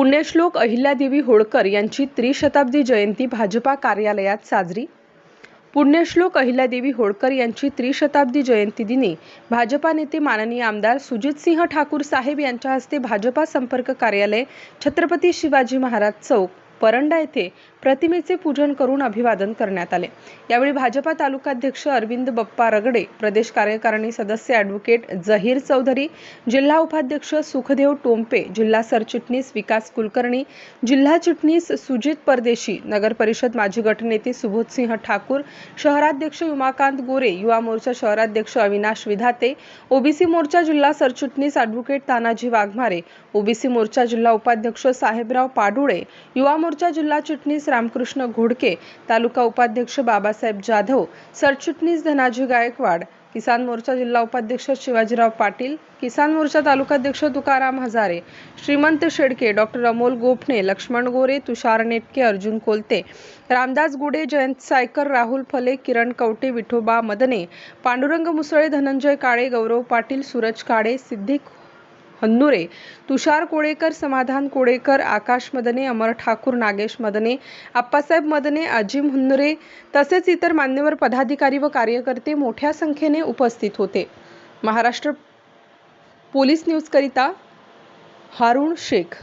पुण्यश्लोक अहिल्यादेवी होळकर यांची त्रिशताब्दी जयंती भाजपा कार्यालयात साजरी. पुण्यश्लोक अहिल्यादेवी होळकर यांची त्रिशताब्दी जयंती दिनी भाजपा नेते माननीय आमदार सुजितसिंह ठाकूर साहेब यांच्या हस्ते भाजपा संपर्क कार्यालय छत्रपती शिवाजी महाराज चौक परंडा येथे प्रतिमेचे पूजन करून अभिवादन करण्यात आले. यावेळी भाजपा तालुकाध्यक्ष अरविंद बप्पा रगडे प्रदेश कार्यकारिणी सदस्य ॲडव्होकेट जहीर चौधरी जिल्हा उपाध्यक्ष सुखदेव टोंपे जिल्हा सरचिटणीस विकास कुलकर्णी जिल्हा चिटणीस सुजित परदेशी नगर परिषद माजी गटनेते सुबोधसिंह ठाकूर शहराध्यक्ष उमाकांत गोरे युवा मोर्चा शहराध्यक्ष अविनाश विधाते ओबीसी मोर्चा जिल्हा सरचिटणीस ॲडव्होकेट तानाजी वाघमारे ओबीसी मोर्चा जिल्हा उपाध्यक्ष साहेबराव पाडुळे युवा मोर्चा जिल्हा चिटणीस रामकृष्ण घोडके तालुका उपाध्यक्ष बाबासाहेब जाधव सरचिटणीस धनाजी गायकवाड किसान मोर्चा जिल्हा उपाध्यक्ष शिवाजीराव पाटील किसान मोर्चा तालुकाध्यक्ष तुकाराम हजारे श्रीमंत शेडके डॉक्टर अमोल गोपणे लक्ष्मण गोरे तुषार नेटके अर्जुन कोलते रामदास गुडे जयंत सायकर राहुल फले किरण कवटे विठोबा मदने पांडुरंग मुसळे धनंजय काळे गौरव पाटील सूरज काळे सिद्धिक हन्नुरे तुषार कोळेकर समाधान कोळेकर आकाश मदने अमर ठाकूर नागेश मदने आप्पासाहेब मदने अजिम हुन्नुरे तसेच इतर मान्यवर पदाधिकारी व कार्यकर्ते मोठ्या संख्येने उपस्थित होते. महाराष्ट्र पोलीस न्यूजकरिता हारुण शेख.